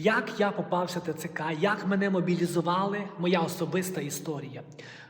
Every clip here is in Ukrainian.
Як я попався ТЦК, як мене мобілізували, моя особиста історія.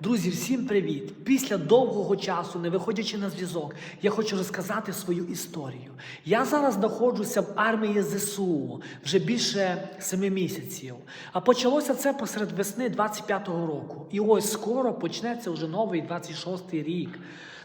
Друзі, всім привіт! Після довгого часу, не виходячи на зв'язок, я хочу розказати свою історію. Я зараз знаходжуся в армії ЗСУ вже більше семи місяців. А почалося це посеред весни 25-го року. І ось скоро почнеться вже новий 26-й рік.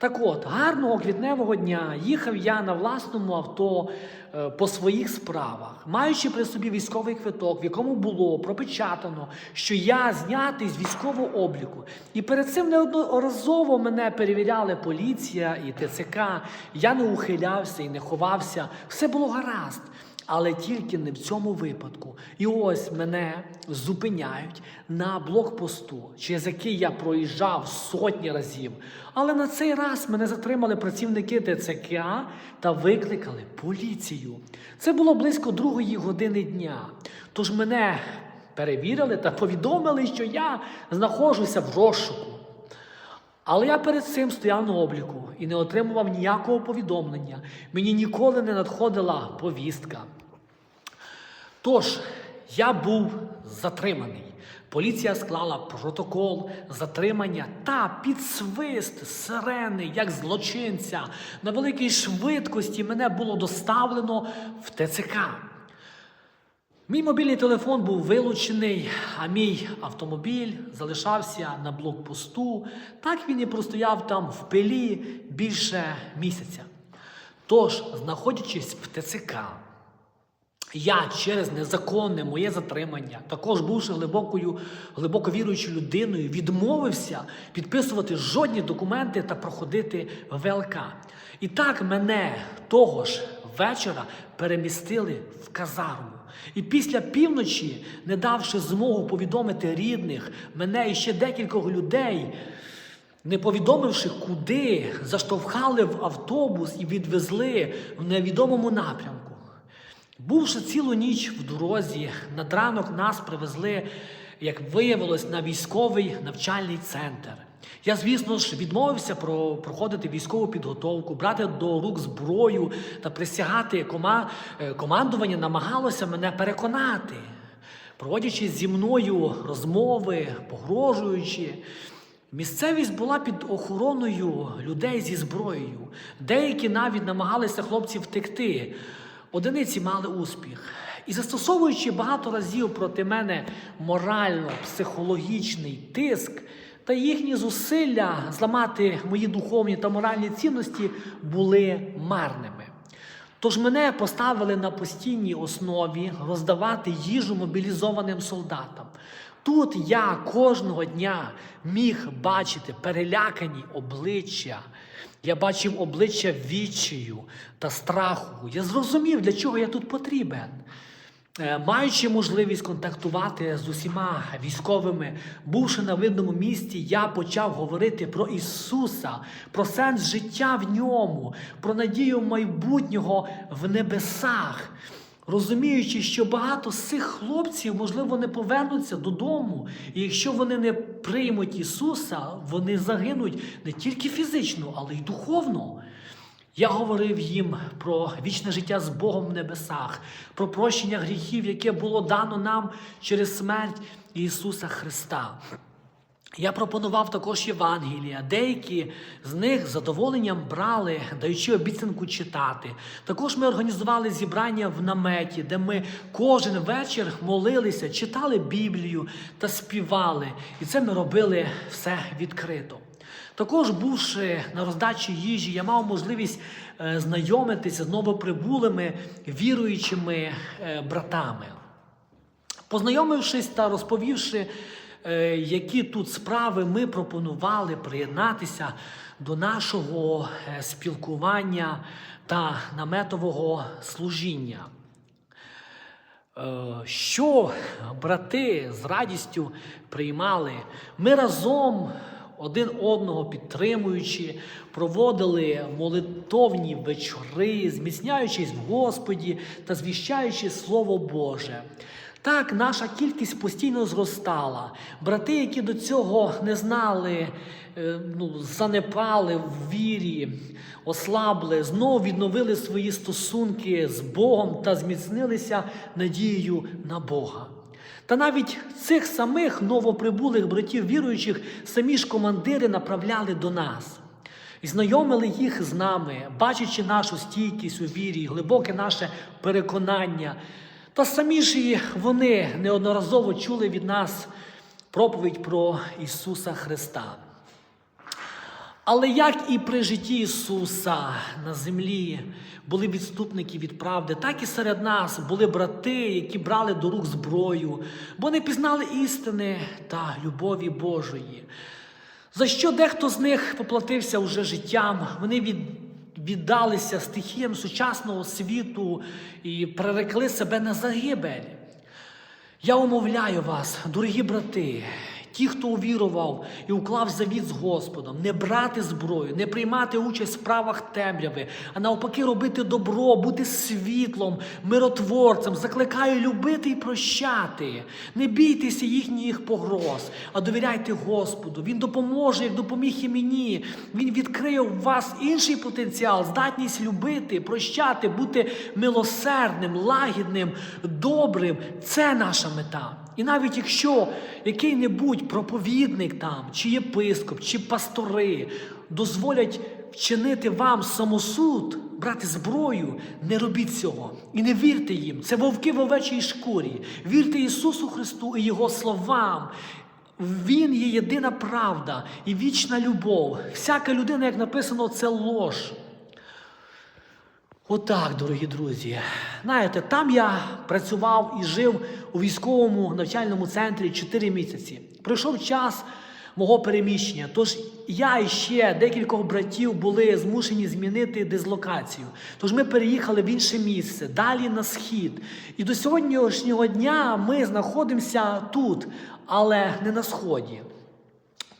Так от, гарного квітневого дня їхав я на власному авто е, по своїх справах, маючи при собі військовий квиток, в якому було пропечатано, що я знятий з військового обліку. І перед цим неодноразово мене перевіряли поліція і ТЦК. Я не ухилявся і не ховався. Все було гаразд. Але тільки не в цьому випадку. І ось мене зупиняють на блокпосту, через який я проїжджав сотні разів. Але на цей раз мене затримали працівники ТЦК та викликали поліцію. Це було близько другої години дня. Тож мене перевірили та повідомили, що я знаходжуся в розшуку. Але я перед цим стояв на обліку і не отримував ніякого повідомлення. Мені ніколи не надходила повістка. Тож, я був затриманий. Поліція склала протокол затримання та під свист сирени, як злочинця. На великій швидкості мене було доставлено в ТЦК. Мій мобільний телефон був вилучений, а мій автомобіль залишався на блокпосту. Так він і простояв там в пилі більше місяця. Тож, знаходячись в ТЦК, я через незаконне моє затримання, також бувши глибокою, глибоко віруючою людиною, відмовився підписувати жодні документи та проходити ВЛК. І так мене того ж вечора перемістили в казарму. І після півночі, не давши змогу повідомити рідних, мене і ще декількох людей, не повідомивши куди, заштовхали в автобус і відвезли в невідомому напрямку. Бувши цілу ніч в дорозі, над ранок нас привезли, як виявилось, на військовий навчальний центр. Я, звісно ж, відмовився про проходити військову підготовку, брати до рук зброю та присягати кома... е, командування намагалося мене переконати, проводячи зі мною розмови, погрожуючи. Місцевість була під охороною людей зі зброєю. Деякі навіть намагалися хлопців втекти. Одиниці мали успіх. І застосовуючи багато разів проти мене морально-психологічний тиск та їхні зусилля зламати мої духовні та моральні цінності були марними. Тож мене поставили на постійній основі роздавати їжу мобілізованим солдатам. Тут я кожного дня міг бачити перелякані обличчя. Я бачив обличчя відчаю та страху. Я зрозумів, для чого я тут потрібен. Е, Маючи можливість контактувати з усіма військовими, бувши на видному місці, я почав говорити про Ісуса, про сенс життя в ньому, про надію майбутнього в небесах. Розуміючи, що багато з цих хлопців, можливо, не повернуться додому, і якщо вони не приймуть Ісуса, вони загинуть не тільки фізично, але й духовно. Я говорив їм про вічне життя з Богом в небесах, про прощення гріхів, яке було дано нам через смерть Ісуса Христа. Я пропонував також Євангелія. Деякі з них з задоволенням брали, даючи обіцянку читати. Також ми організували зібрання в наметі, де ми кожен вечір молилися, читали Біблію та співали. І це ми робили все відкрито. Також, бувши на роздачі їжі, я мав можливість е, знайомитися з новоприбулими віруючими е, братами. Познайомившись та розповівши, які тут справи, ми пропонували приєднатися до нашого е, спілкування та наметового служіння. Е, Що брати з радістю приймали, ми разом один одного підтримуючи, проводили молитовні вечори, зміцняючись в Господі та звіщаючи Слово Боже. Так, наша кількість постійно зростала. Брати, які до цього не знали, е, ну, занепали в вірі, ослабли, знову відновили свої стосунки з Богом та зміцнилися надією на Бога. Та навіть цих самих новоприбулих братів віруючих самі ж командири направляли до нас. І знайомили їх з нами, бачачи нашу стійкість у вірі, глибоке наше переконання. Та самі ж і вони неодноразово чули від нас проповідь про Ісуса Христа. Але як і при житті Ісуса на землі були відступники від правди, так і серед нас були брати, які брали до рук зброю, бо не пізнали істини та любові Божої. За що дехто з них поплатився уже життям, вони від, віддалися стихіям сучасного світу і прирекли себе на загибель. Я умовляю вас, дорогі брати, ті, хто увірував і уклав завіт з Господом, не брати зброю, не приймати участь в справах темряви, а навпаки робити добро, бути світлом, миротворцем, закликаю любити і прощати. Не бійтеся їхніх погроз, а довіряйте Господу. Він допоможе, як допоміг і мені. Він відкриє у вас інший потенціал, здатність любити, прощати, бути милосердним, лагідним, добрим. Це наша мета. І навіть якщо який-небудь проповідник там, чи єпископ, чи пастори дозволять вчинити вам самосуд, брати зброю, не робіть цього. І не вірте їм. Це вовки в овечій шкурі. Вірте Ісусу Христу і Його словам. Він є єдина правда і вічна любов. Всяка людина, як написано, це лож. Отак, дорогі друзі. Знаєте, там я працював і жив у військовому навчальному центрі 4 місяці. Пройшов час мого переміщення. Тож я і ще декількох братів були змушені змінити дислокацію. Тож ми переїхали в інше місце, далі на схід. І до сьогоднішнього дня ми знаходимося тут, але не на сході.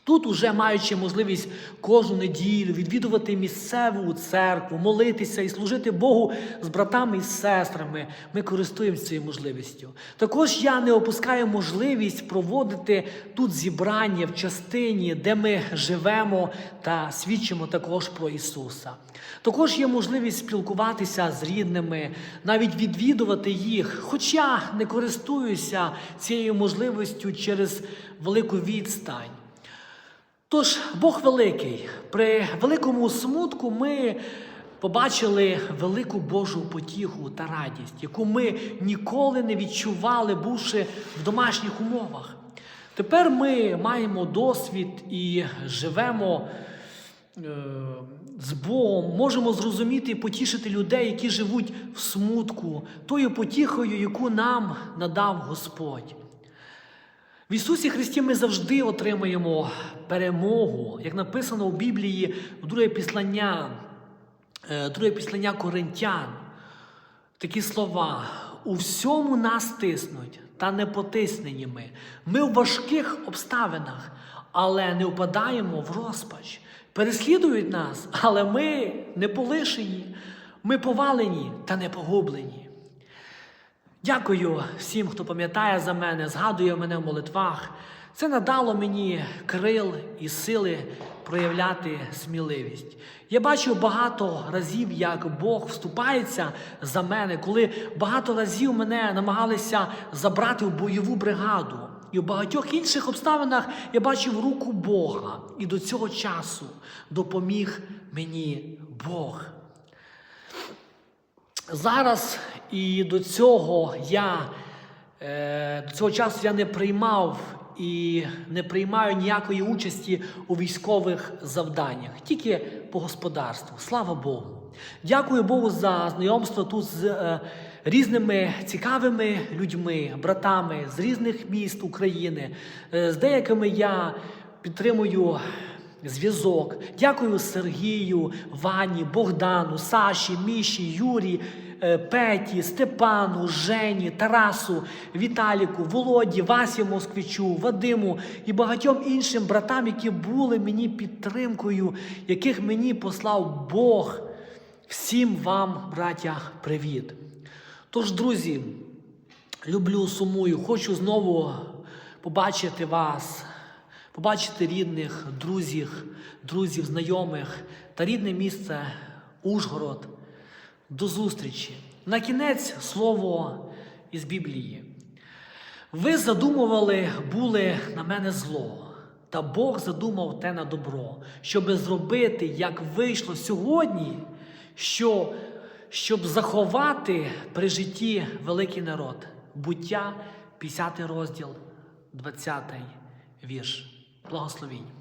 Тут, уже маючи можливість кожну неділю відвідувати місцеву церкву, молитися і служити Богу з братами і сестрами, ми користуємося цією можливістю. Також я не опускаю можливість проводити тут зібрання в частині, де ми живемо та свідчимо також про Ісуса. Також є можливість спілкуватися з рідними, навіть відвідувати їх, хоча не користуюся цією можливістю через велику відстань. Тож Бог великий, при великому смутку ми побачили велику Божу потіху та радість, яку ми ніколи не відчували, бувши в домашніх умовах. Тепер ми маємо досвід і живемо е, з Богом, можемо зрозуміти і потішити людей, які живуть в смутку, тою потіхою, яку нам надав Господь. В Ісусі Христі ми завжди отримаємо перемогу, як написано у Біблії в друге післання, е, друге післання Коринтян. Такі слова. У всьому нас тиснуть, та не потиснені ми. Ми в важких обставинах, але не впадаємо в розпач. Переслідують нас, але ми не полишені. Ми повалені та не погублені. Дякую всім, хто пам'ятає за мене, згадує мене в молитвах. Це надало мені крил і сили проявляти сміливість. Я бачив багато разів, як Бог вступається за мене, коли багато разів мене намагалися забрати в бойову бригаду. І в багатьох інших обставинах я бачив руку Бога. І до цього часу допоміг мені Бог. Зараз і до цього я е, до цього часу я не приймав і не приймаю ніякої участі у військових завданнях, тільки по господарству. Слава Богу. Дякую Богу за знайомство тут з е, різними цікавими людьми, братами з різних міст України. Е, з деякими я підтримую зв'язок. Дякую Сергію, Вані, Богдану, Саші, Міші, Юрі, Петі, Степану, Жені, Тарасу, Віталіку, Володі, Васі Москвичу, Вадиму і багатьом іншим братам, які були мені підтримкою, яких мені послав Бог. Всім вам, браття, привіт. Тож, друзі, люблю, сумую, хочу знову побачити вас, побачити рідних, друзів, друзів, знайомих та рідне місце Ужгород. До зустрічі. На кінець слово із Біблії. Ви задумували були на мене зло, та Бог задумав те на добро, щоби зробити, як вийшло сьогодні, що, щоб заховати при житті великий народ. Буття, 50 розділ, 20 вірш. Благословінь.